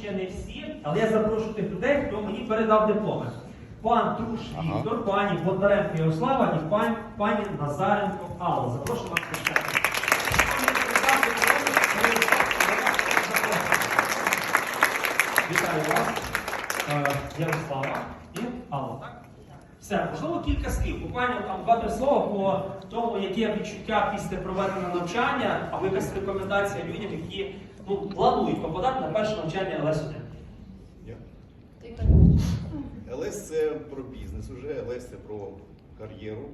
ще не всі, але я запрошую тих людей, хто мені передав дипломи. Пан Труш Ага. Віктор, пані Бондаренко Ярослава і пан, пані Назаренко Алла. Запрошую вас почати. Вітаю вас, Е, Ярослава і Алла? Все, можливо, кілька слів. Буквально там два-три слова по тому, яке відчуття після проведення навчання, або якась рекомендація людям, які ну, планують попадати на перше навчання ЛС-1. ЛС це про бізнес уже, ЛС це про кар'єру,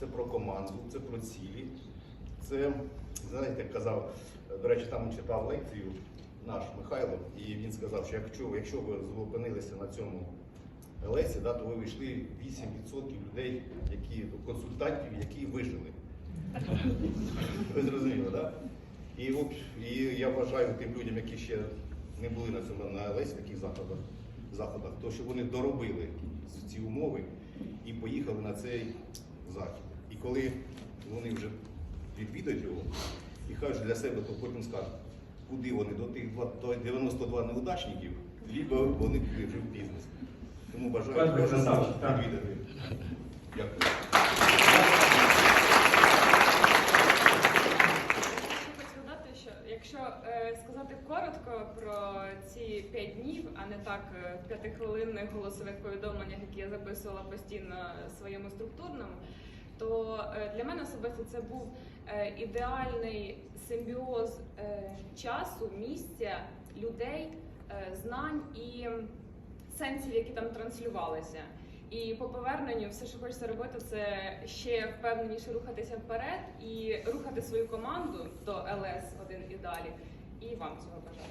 це про команду, це про цілі. Це, знаєте, як казав, до речі, там читав лекцію наш Михайло, і він сказав, що якщо, якщо ви зупинилися на цьому ЛСі, да, то ви вийшли 8% людей, які, консультантів, які вижили. Ви зрозуміли, так? І, і я вважаю тим людям, які ще не були на цьому на ЛС, таких заходах, заходах, то що вони доробили ці умови і поїхали на цей захід. І коли вони вже відвідають його і кажуть для себе, то потім скажуть, куди вони до тих два- 92 неудачників, либо вони вже в бізнес. Тому бажаю Дякую, кожному відвідати. Дякую. Якщо е, сказати коротко про ці п'ять днів, а не так е, в п'ятихвилинних голосових повідомленнях, які я записувала постійно своєму структурному, то е, для мене особисто це був е, ідеальний симбіоз е, часу, місця, людей, е, знань і сенсів, які там транслювалися. І по поверненню все, що хочеться робити, це ще впевненіше рухатися вперед і рухати свою команду до ЛС 1 і далі. І вам цього бажаю.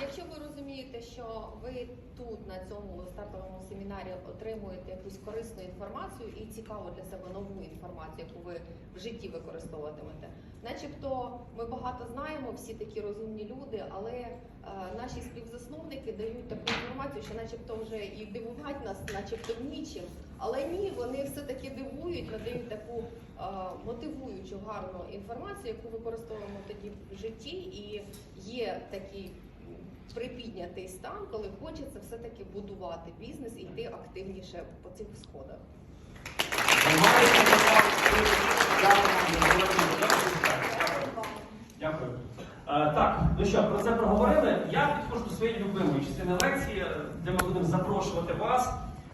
Якщо ви розумієте, що ви тут на цьому стартовому семінарі отримуєте якусь корисну інформацію і цікаву для себе нову інформацію, яку ви в житті використовуватимете, начебто ми багато знаємо, всі такі розумні люди, але е, наші співзасновники дають таку інформацію, що начебто вже і дивувати нас, начебто нічим. Але ні, вони все таки дивують, надають таку е, мотивуючу гарну інформацію, яку використовуємо тоді в житті, і є такий припіднятий стан, коли хочеться все-таки будувати бізнес і йти активніше по цих сходах. Дякую. Е, Так, ну що, про це проговорили. Я підходжу до своєї любимої частини лекції, де ми будемо запрошувати вас